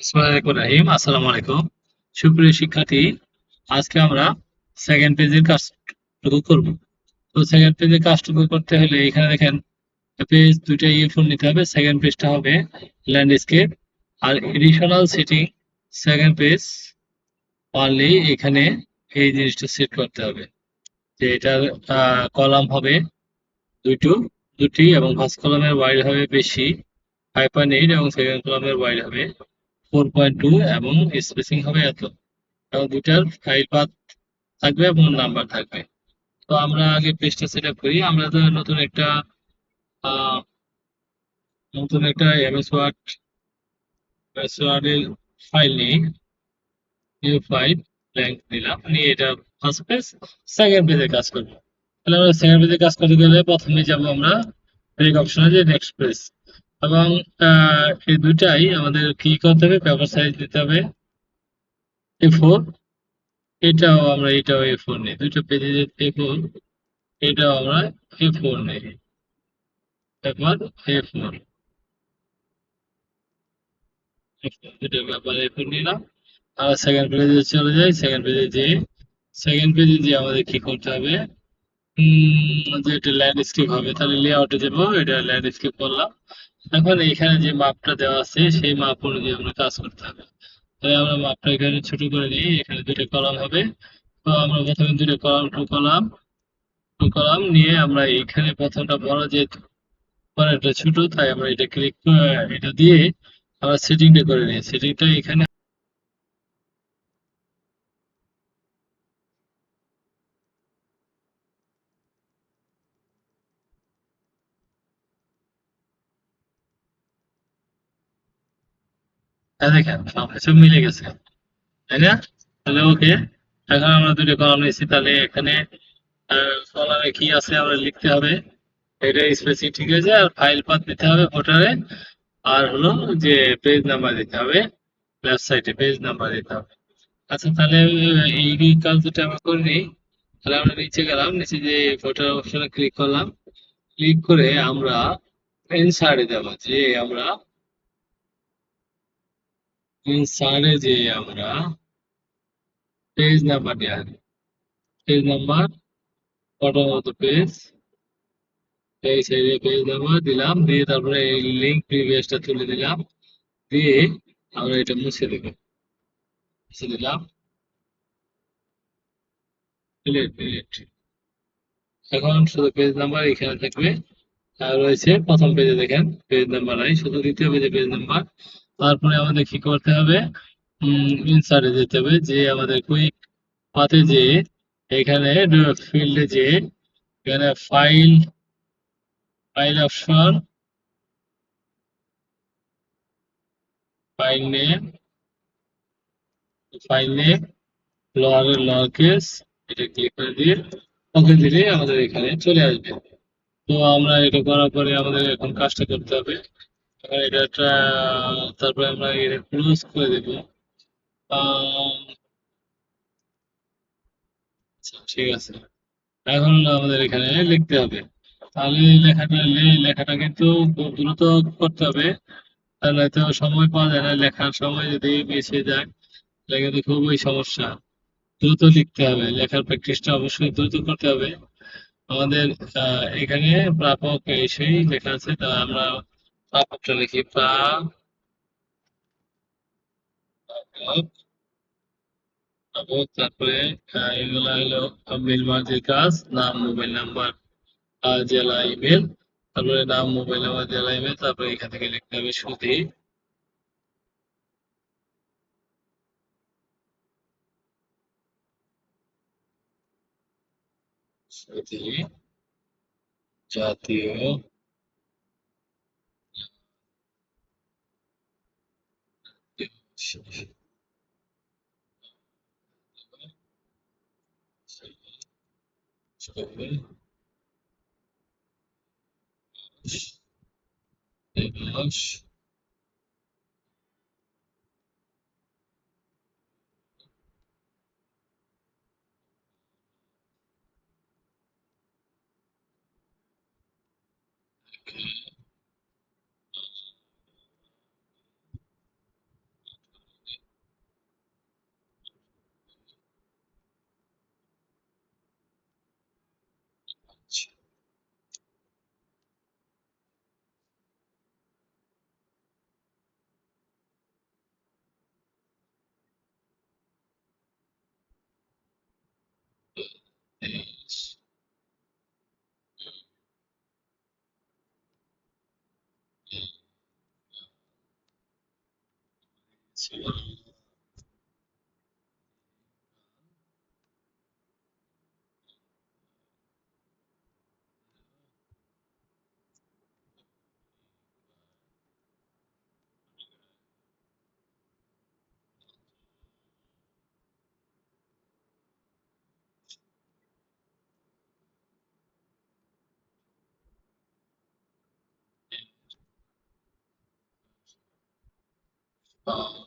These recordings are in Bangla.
বিসমিল্লাহির আসসালামু আলাইকুম। শিক্ষার্থী, আজকে আমরা সেকেন্ড তো সেকেন্ড করতে হলে এখানে দেখেন পেজ নিতে হবে সেকেন্ড হবে ল্যান্ডস্কেপ আর এডিশনাল সেকেন্ড পেজ এখানে এই জিনিসটা সেট করতে হবে। যে এটার কলাম হবে দুটো দুটি এবং ফার্স্ট কলামের ওয়াইড হবে বেশি পয়েন্ট এইট এবং সেকেন্ড কলামের ওয়াইড হবে ফোর পয়েন্ট টু এবং স্পেসিং হবে এত। এবং দুটার ফাইল পাথ থাকবে এবং নাম্বার থাকবে। তো আমরা আগে পেজটা সেট আপ করি। আমরা তো নতুন একটা নতুন একটা এমএস ওয়ার্ড এমএস ওয়ার্ডের ফাইল নিই নিউ ফাইল ব্ল্যাঙ্ক নিলাম। নিয়ে এটা ফার্স্ট পেজ সেকেন্ড পেজে কাজ করব। তাহলে আমরা সেকেন্ড পেজে কাজ করতে গেলে প্রথমে যাব আমরা ব্রেক অপশনে যে নেক্সট পেজ এবং এই দুটাই আমাদের কি করতে হবে? পেপার সাইজ দিতে হবে। এ ফোর এটাও আমরা, এটাও এ ফোর নিই। দুটো পেজে এ ফোর এটাও আমরা এ ফোর নিই। পেপার এ ফোর দুটো পেপার এ ফোর নিলাম। আর সেকেন্ড পেজে চলে যাই। সেকেন্ড পেজে যে সেকেন্ড পেজে যে আমাদের কি করতে হবে? যে এটা ল্যান্ডস্কেপ হবে, তাহলে লেআউটে যাব। এটা ল্যান্ডস্কেপ করলাম। এখন এখানে যে মাপটা দেওয়া আছে, সেই মাপ অনুযায়ী আমরা কাজ করতে হবে। তাই আমরা মাপটা এখানে ছোট করে নিই, এখানে দুটো কলাম হবে। তো আমরা প্রথমে দুটো column, two column two column নিয়ে আমরা এখানে প্রথমটা বড় যে পরেরটা ছোট, তাই আমরা এটা ক্লিক এটা দিয়ে আমরা সেটিংটা করে নিই। সেটিংটা এখানে দেখেন সবকিছু মিলে গেছে। তাই না? তাহলে ওকে, এখন আমরা দুটো কলাম নিয়েছি, তাহলে এখানে কলামে কি আছে আমরা লিখতে হবে। এটা স্পেসিং ঠিক আছে, আর ফাইল পাথ দিতে হবে ভোটারে আর হলো যে পেজ নাম্বার দিতে হবে সাইডে পেজ নাম্বার দিতে হবে। আচ্ছা তাহলে এই কাজ দুটো আমরা করে নিই। তাহলে আমরা নিচে গেলাম, নিচে যে ভোটার অপশনে ক্লিক করলাম। ক্লিক করে আমরা ইনসার্টে যাব যে আমরা ইনসার্টে যে আমরা পেজ নাম্বার দেওয়া page number bottom of the page এই সাইডে পেজ নাম্বার দিলাম দিয়ে তারপরে এই লিঙ্ক প্রিভিয়াসটা তুলে দিলাম দিয়ে আমরা এটা মুছে দেব মুছে দিলাম ডিলিট ডিলিট এখন শুধু পেজ নাম্বার এখানে থাকবে আর রয়েছে প্রথম পেজে দেখেন পেজ নাম্বার নাই শুধু দ্বিতীয় পেজে পেজ নাম্বার তারপরে আমাদের কি করতে হবে? ইনসার্টে যেতে হবে যে আমাদের কুইক পাতে যে এখানে ফিল্ডে যে এখানে file file option file name file name lower lower case এটা ক্লিক করে দিয়ে ওকে দিলে আমাদের এখানে চলে আসবে। তো আমরা এটা করার পরে আমাদের এখন কাজটা করতে হবে। এটা তারপরে আমরা এটা ক্লোজ করে দেব আচ্ছা, ঠিক আছে। এখন আমাদের এখানে লিখতে হবে। তাহলে লেখাটা লেখাটা কিন্তু খুব দ্রুত করতে হবে। তাহলে তো সময় পাওয়া যায় না। লেখার সময় যদি মিশে যায় তাহলে কিন্তু খুবই সমস্যা। দ্রুত লিখতে হবে। লেখার প্র্যাকটিসটা অবশ্যই দ্রুত করতে হবে। আমাদের এখানে প্রাপক এই সেই লেখা আছে। তা আমরা প্রাপকটা লিখি প্রাপক তারপরে এগুলা হলো মিল মার্জির কাজ নাম মোবাইল নাম্বার জেলা ইমেল তারপরে নাম মোবাইল নাম্বার জেলা ইমেল তারপরে এখান থেকে লিখতে হবে সুধী Actually. Okay. Image. So, 13.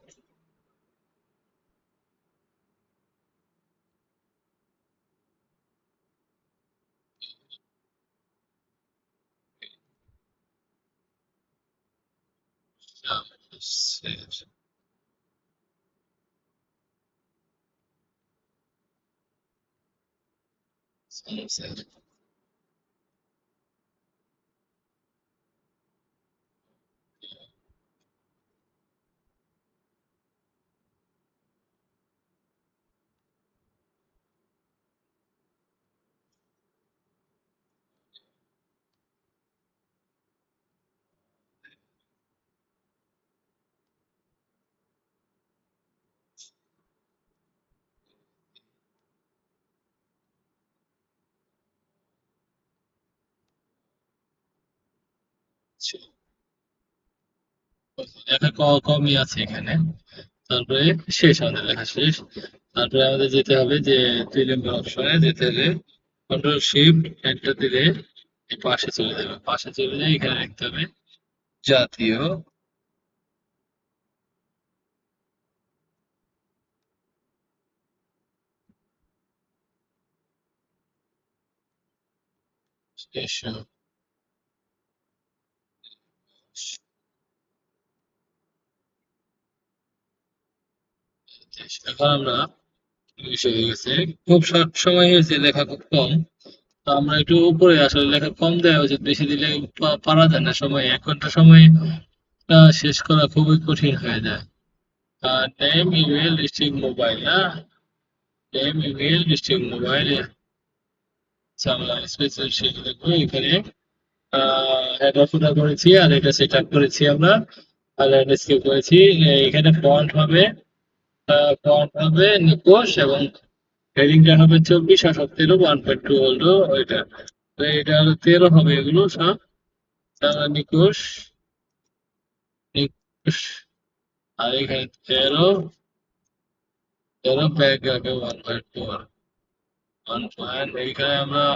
okay. Save. Save, save. লেখা ক- কমই আছে এখানে। তারপরে শেষ আমাদের লেখা শেষ। তারপরে আমাদের যেতে হবে যে দুই নম্বর অপশনে, যেতে হলে কন্ট্রোল শিফট এন্টার দিলে পাশে চলে যাবে। পাশে চলে যায় এখানে লিখতে হবে জাতীয় স্টেশন বিষয় হয়ে গেছে খুব শর্ট সময় হয়েছে লেখা খুব কম। তো আমরা একটু উপরে আসলে লেখা কম দেওয়া উচিত, বেশি দিলে পারা যায় না সময়, এক ঘণ্টা সময় শেষ করা খুবই কঠিন হয়ে যায়। নেম ইমেল ডিস্ট্রিক্ট মোবাইল না? নেম ইমেল ডিস্ট্রিক্ট মোবাইল আমরা স্পেশাল লিখব এখানে। হেডার ফুটার করেছি, আর এটা সেট আপ করেছি আমরা। আর ল্যান্ডস্কেপ করেছি? এখানে ফন্ট হবে ফন্ট হবে নিকোশ এবং হেডিংটা হবে চব্বিশ আর সতেরো ওয়ান পয়েন্ট টু হলো ওইটা। তো এটা হলো তেরো হবে এগুলো সব। তারপর নিকোশ নিকোশ আর এখানে তেরো তেরো ব্যাগ আগে one point two one point এইখানে আমরা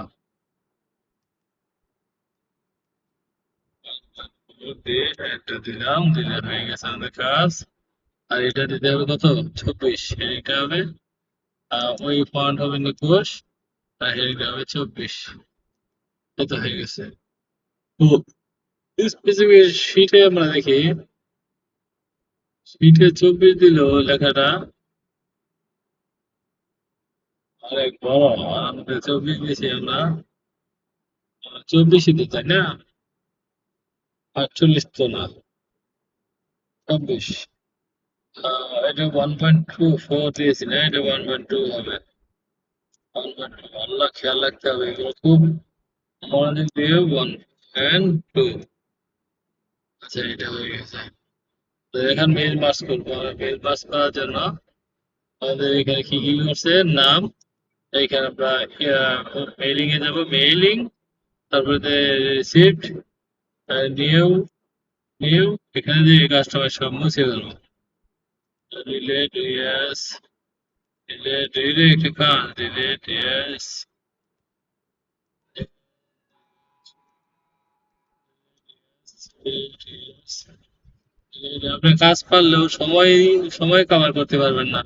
দিলাম, দিলে হয়ে গেছে আমাদের কাজ। আর এটা দিতে হবে কত? চব্বিশ। এটা হবে। ওই পয়েন্ট হবে নিকোশ আর এটা হবে চব্বিশ। কত হয়ে গেছে। তো স্পেসিফিক শিটে আমরা দেখি শিটে চব্বিশ দিল লেখাটা। অনেক বড় আমাদের চব্বিশ দিয়েছি আমরা। চব্বিশই দিতে তাই না? আটচল্লিশ তো না। চব্বিশ। এটা one point two four one point two হবে। ওয়ান পয়েন্ট খেয়াল রাখতে হবে খুব টু আচ্ছা এটা হয়ে গেছে। এখন করব করার জন্য এখানে কি কি করছে? নাম এইখানে আমরা এ যাব মেইলিং তারপরে রিসিপ্ট নিউ নিউ এখানে যে কাস্টমার সব মুছে ফেলব রিলেট ইয়েস রিলেট রিলেট কাজ রিলেট ইয়েস আপনার কাজ পারলেও সময় সময় কভার করতে পারবেন না।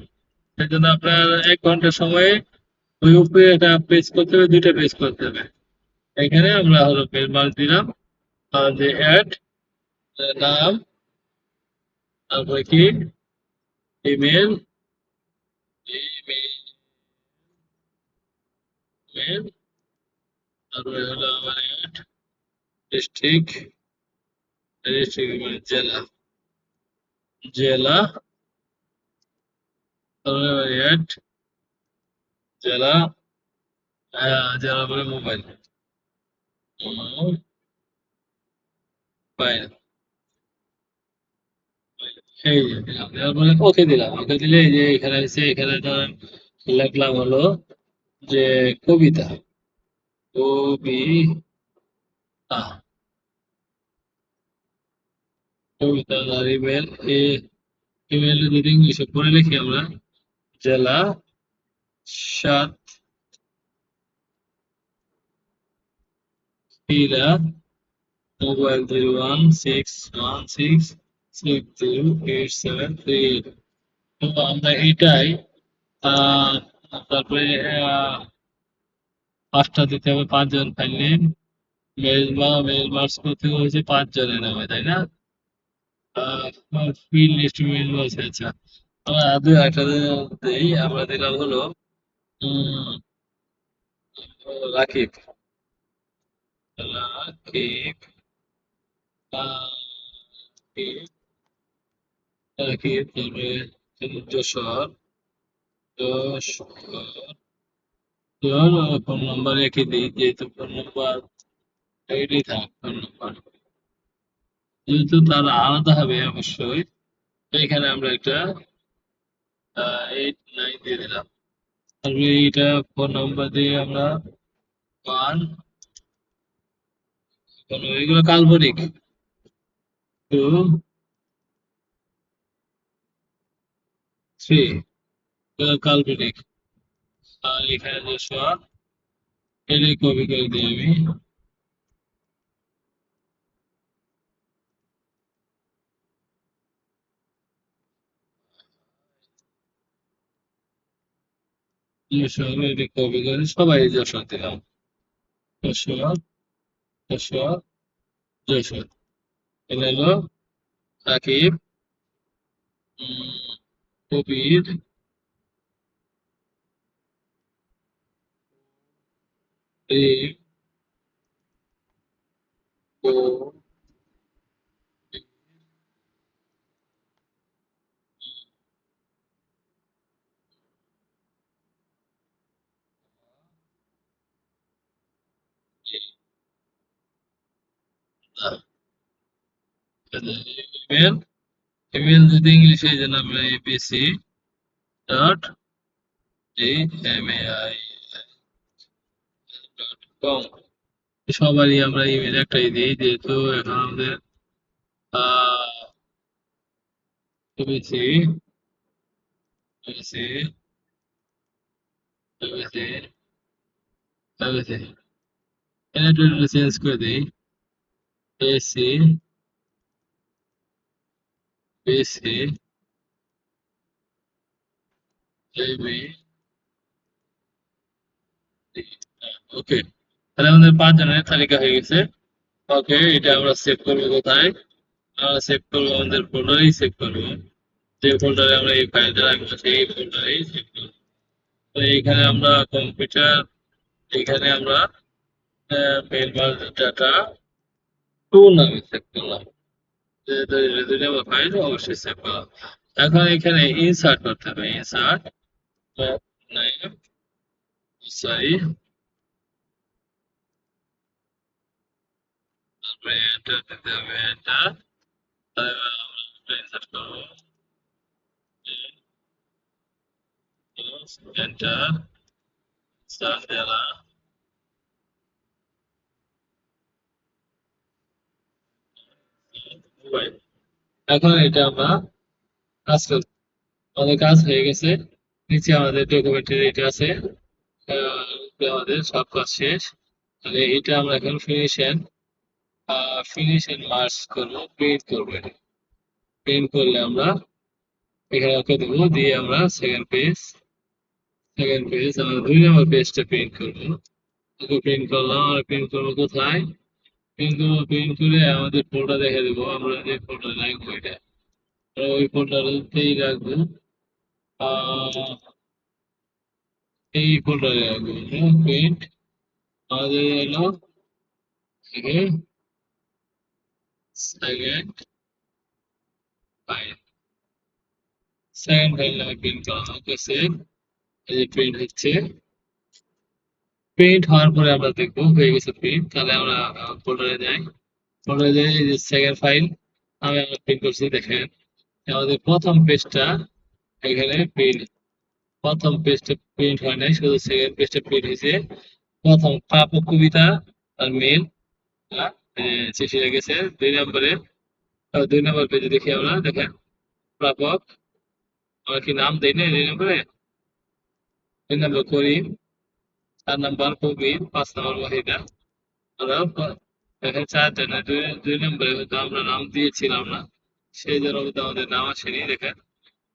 সেই জন্য আপনার এক ঘণ্টা সময়ে ওই উপরে একটা পেজ করতে হবে, দুইটা পেজ করতে হবে। এখানে আমরা হলো পেজ মার্ক দিলাম যে অ্যাড নাম, তারপরে কি? ইমেল ইমেল তারপরে হলো আমার অ্যাড ডিস্ট্রিক্ট ডিস্ট্রিক্ট মানে জেলা জেলা তারপরে অ্যাড জেলা জেলা পরে মোবাইল মোবাইল এই যে দিলাম। ওকে ওকে দিলে যে এখানে এসে এখানে ধরেন লিখলাম হলো যে কবিতা। কবিতা। কবিতা আর ইমেল এ ইমেল যদি ইংলিশে পড়ে লিখি আমরা, জেলা Satkhira mobile zero one six zero eight seven three eight তো আমরা এটাই তারপরে পাঁচটা দিতে হবে, পাঁচজন করতে হয়েছে পাঁচ জনের নামে, তাই না? ফিল লিস্ট একটা দেই, আমরা দিলাম হলো রাকিব। রাকিব রাকিব। রাকিব তারপরে যশোর যশোর ফোন নাম্বার রেখে দিই, যেহেতু ফোন নাম্বার এটাই থাক ফোন নাম্বার যেহেতু তারা আলাদা হবে অবশ্যই এখানে আমরা একটা এইট নাইন দিয়ে দিলাম। তারপরে এইটা ফোন নাম্বার দিয়ে আমরা ওয়ান এগুলো কাল্পনিক। টু থ্রি কাল্পনিক। আর এখানে এটাই কপি করে দিই আমি যশোর এটি কপি করে সবাই যশোর দিলাম। যশোর যশোর যশোর এটা হলো Sakib COVID day go email যদি ইংলিশে এই জন্য আমরা এপিসি ডট জিএমএআই ডট কম সবারই আমরা ইমেল একটাই দিই যেহেতু এখন আমাদের এপিসি এপিসি এপিসি এটা একটু চেঞ্জ করে দিই? এসি বিসি এবি ওকে তাহলে আমাদের পাঁচ জনের তালিকা হয়ে গেছে। ওকে এটা আমরা সেভ করব কোথায়? আমরা সেভ করব আমাদের ফোল্ডারেই সেভ করব। যে ফোল্ডারে আমরা এই ফাইলটা রাখব, সেই ফোল্ডারেই সেভ করব। তো এইখানে আমরা কম্পিউটার এখানে আমরা মেল ডাটা টু নামে সেভ করলাম। যেহেতু রেজুলেবল ফাইল অবশ্যই সেভ করলাম এখন এখানে ইনসার্ট করতে হবে ইনসার্ট নেম সরি তারপরে এন্টার দিতে হবে এন্টার তারপরে আমরা এটা ইনসার্ট করব এন্টার সার্চ দেওয়া মোবাইল এখন এটা আমরা কাজ করব আমাদের কাজ হয়ে গেছে। নিচে আমাদের ডকুমেন্টের এটা আছে। আমাদের সব কাজ শেষ। তাহলে এটা আমরা এখন ফিনিশন ফিনিশ এন্ড মার্চ করব প্রিন্ট করব এটা। প্রিন্ট করলে আমরা এখানে ওকে দেবো, দিয়ে আমরা সেকেন্ড পেজ সেকেন্ড পেজ আমরা দুই নম্বর পেজটা প্রিন্ট করব। ওকে প্রিন্ট করলাম আর প্রিন্ট করব কোথায়? প্রিন্ট করব প্রিন্ট করে আমাদের ফোল্ডার দেখে দেবো আমরা যে ফোল্ডার রাখব এটা আমরা ওই ফোল্ডারতেই রাখব আহ, এই ফোল্ডারে রাখব প্রিন্ট আমাদের এলো থেকে সেকেন্ড ফাইল সেকেন্ড ফাইল আমি প্রিন্ট করলাম ওকে সেভ এই যে প্রিন্ট হচ্ছে প্রিন্ট হওয়ার পরে আমরা দেখব, হয়ে গেছে প্রিন্ট তাহলে আমরা ফোল্ডারে যাই। ফোল্ডারে যাই, এই যে সেকেন্ড ফাইল আমি আমরা প্রিন্ট করছি, দেখেন। আমাদের প্রথম পেজটা এখানে প্রিন্ট প্রথম পেজটা প্রিন্ট হয় নাই, শুধু সেকেন্ড পেজটা প্রিন্ট হয়েছে। প্রথম প্রাপক কবিতা আর মেল চিঠি গেছে দুই নম্বরে। দুই নম্বর পেজে দেখি আমরা, দেখেন, প্রাপক, আমরা কি নাম দেই না দুই নম্বরে? দুই নম্বর করিম চার নম্বর কবির পাঁচ নম্বর ওয়াহিদা। দেখেন চার জনে দুই দুই নম্বরে হয়তো আমরা নাম দিয়েছিলাম না। সেই জন্য আমাদের নাম আসেনি, দেখেন।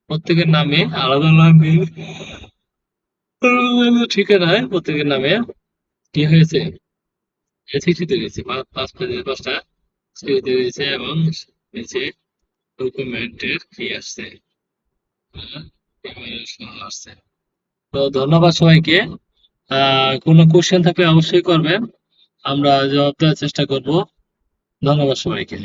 প্রত্যেকের নামে আলাদা আলাদা ঠিকানায় প্রত্যেকের নামে কি হয়েছে? চিঠিতে দিয়েছে পাঁচ পেজের পাঁচটা চিঠিতে দিয়েছে এবং নিচে ডকুমেন্টের কি আসছে? সহ আসছে। তো ধন্যবাদ সবাইকে। কোনো কোশ্চেন থাকলে অবশ্যই করবেন। আমরা জবাব দেওয়ার চেষ্টা করব। ধন্যবাদ সবাইকে।